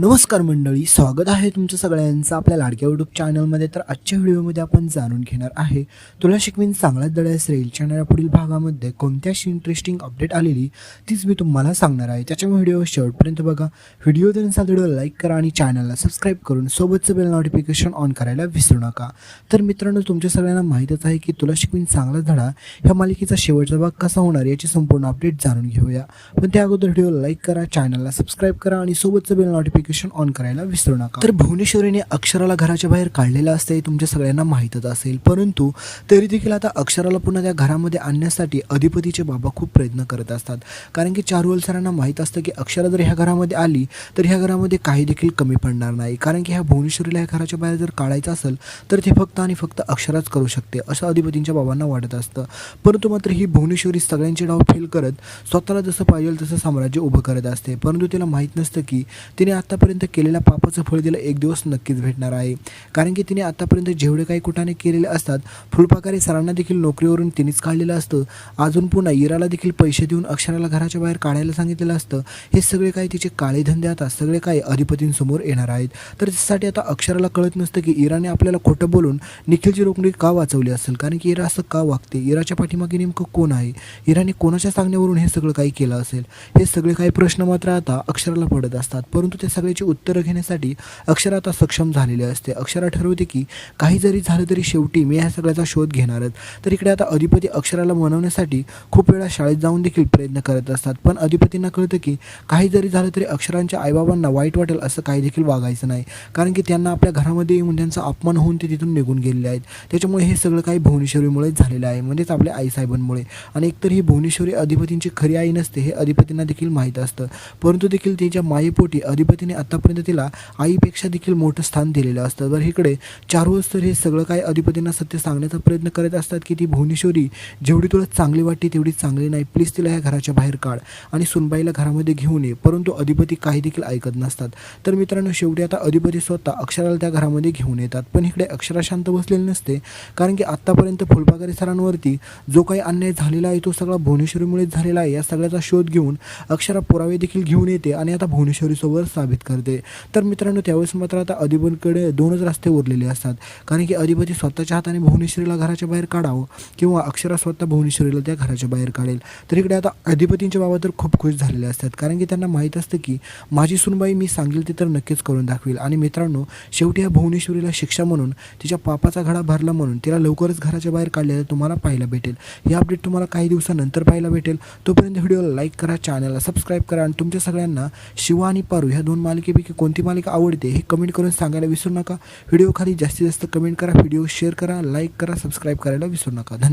नमस्कार मंडळी स्वागत आहे तुमचं सगळ्यांचं आपल्या लाडक्या युट्यूब चॅनलमध्ये तर आजच्या व्हिडिओमध्ये आपण जाणून घेणार आहे तुला शिकवीन चांगलाच दळ्यास रेल चॅनल पुढील भागामध्ये कोणत्याशी इंटरेस्टिंग अपडेट आलेली तीच मी तुम्हाला सांगणार आहे. त्याच्यामुळे व्हिडिओ शेवटपर्यंत बघा. व्हिडिओ त्यांचा व्हिडिओ लाईक करा आणि चॅनलला सबस्क्राईब करून सोबतचं बेल नोटिफिकेशन ऑन करायला विसरू नका. तर मित्रांनो तुमच्या सगळ्यांना माहीतच आहे की तुला शिकवीन चांगला धडा ह्या मालिकेचा शेवटचा भाग कसा होणार याची संपूर्ण अपडेट जाणून घेऊया. पण त्या अगोदर व्हिडिओ लाईक करा चॅनलला सबस्क्राईब करा आणि सोबतचं बेल नोटिफिकेशन ऑन करायला विसरू नका. तर भुवनेश्वरीने अक्षराला घराच्या बाहेर काढलेलं असते हे तुमच्या सगळ्यांना माहीतच असेल. परंतु तरी देखील आता अक्षराला पुन्हा त्या घरामध्ये आणण्यासाठी अधिपतीचे बाबा खूप प्रयत्न करत असतात. कारण की चारुअल सरांना माहीत असतं की अक्षरा जर ह्या घरामध्ये आली तर ह्या घरामध्ये काही देखील कमी पडणार नाही. कारण की ह्या भुवनेश्वरीला ह्या घराच्या बाहेर जर काढायचं असेल तर ते फक्त आणि फक्त अक्षराच करू शकते असं अधिपतींच्या बाबांना वाटत असतं. परंतु मात्र ही भुवनेश्वरी सगळ्यांचे डाव फेल करत स्वतःला जसं पाहिजे तसं साम्राज्य उभं करत असते. परंतु तिला माहीत नसतं की तिने आता आत्तापर्यंत केलेल्या पापाचं फळ तिला एक दिवस नक्कीच भेटणार आहे. कारण की तिने आत्तापर्यंत जेवढे काही कुठाने केलेले असतात फुलपाकारी सरांना देखील नोकरीवरून तिनेच काढलेलं असतं. अजून पुन्हा इराला देखील पैसे देऊन अक्षराला घराच्या बाहेर काढायला सांगितलेलं असतं. हे सगळे काही तिचे काळे धंदे आता सगळे काही अधिपतींसमोर येणार आहेत. तर त्यासाठी आता अक्षराला कळत नसतं की इराने आपल्याला खोटं बोलून निखिलची रोकडी का वाचवली असेल? कारण की इरा असं का वागते? इराच्या पाठीमागे नेमकं कोण आहे? इराने कोणाच्या सांगण्यावरून हे सगळं काही केलं असेल? हे सगळे काही प्रश्न मात्र आता अक्षराला पडत असतात. परंतु त्या सगळ्याची उत्तरं घेण्यासाठी अक्षर आता सक्षम झालेले असते. अक्षरा ठरवते की काही जरी झालं तरी शेवटी मी ह्या सगळ्याचा शोध घेणारच तर इकडे आता अधिपती अक्षराला मनवण्यासाठी खूप वेळा शाळेत जाऊन देखील प्रयत्न करत असतात. पण अधिपतींना कळतं की काही जरी झालं तरी अक्षरांच्या आईबाबांना वाईट वाटेल असं काही देखील वागायचं नाही. कारण की त्यांना आपल्या घरामध्ये येऊन त्यांचा अपमान होऊन ते तिथून निघून गेलेले आहेत. त्याच्यामुळे हे सगळं काही भुवनेश्वरीमुळेच झालेलं आहे. म्हणजेच आपल्या आईसाहेबांमुळे. आणि एकतर ही भुवनेश्वरी अधिपतींची खरी आई नसते हे अधिपतींना देखील माहीत असतं. परंतु देखील त्यांच्या मायेपोटी अधिपतीने आत्तापर्यंत तिला आईपेक्षा देखील मोठं स्थान दिलेलं असतं. तर इकडे चार हे सगळं काही अधिपतींना सत्य सांगण्याचा प्रयत्न करत असतात की ती भुवनेश्वरी जेवढी तुला चांगली वाटते तेवढी चांगली नाही. प्लीज तिला ह्या घराच्या बाहेर काढ आणि सुनबाईला घरामध्ये घेऊन ये. परंतु अधिपती काही देखील ऐकत नसतात. तर मित्रांनो शेवटी आता अधिपती स्वतः अक्षराला त्या घरामध्ये घेऊन येतात. पण इकडे अक्षरा शांत बसलेली नसते कारण की आत्तापर्यंत फुलपाकारी सरांवरती जो काही अन्याय झालेला आहे तो सगळा भुवनेश्वरीमुळेच झालेला आहे. या सगळ्याचा शोध घेऊन अक्षरा पुरावे देखील घेऊन येते आणि आता भुवनेश्वरीसोबत साबित करते. तर मित्रांनो त्यावेळेस मात्र आता अधिपतीकडे दोनच रस्ते उरलेले असतात. कारण की अधिपती स्वतःच्या हाताने भुवनेश्वरीला घराच्या बाहेर काढावं किंवा अक्षरा स्वतः भुवनेश्वरीला त्या घराच्या बाहेर काढेल. तर इकडे आता अधिपतींच्या बाबा तर खूप खुश झालेले असतात. कारण की त्यांना माहीत असतं की माझी सुनबाई मी सांगेल ते तर नक्कीच करून दाखवेल. आणि मित्रांनो शेवटी या भुवनेश्वरीला शिक्षा म्हणून तिच्या पापाचा घडा भरला म्हणून तिला लवकरच घराच्या बाहेर काढलेलं तुम्हाला पाहायला भेटेल. हे अपडेट तुम्हाला काही दिवसानंतर पाहायला भेटेल. तोपर्यंत व्हिडिओला लाईक करा चॅनलला सबस्क्राईब करा आणि तुमच्या सगळ्यांना शिवा आणि पारू ह्या दोन मालिकेपैकी कोणती मालिका आवडते हे कमेंट करून सांगायला विसरू नका. व्हिडिओ खाली जास्तीत जास्त कमेंट करा व्हिडिओ शेअर करा लाईक करा सबस्क्राईब करायला विसरू नका. धन्यवाद.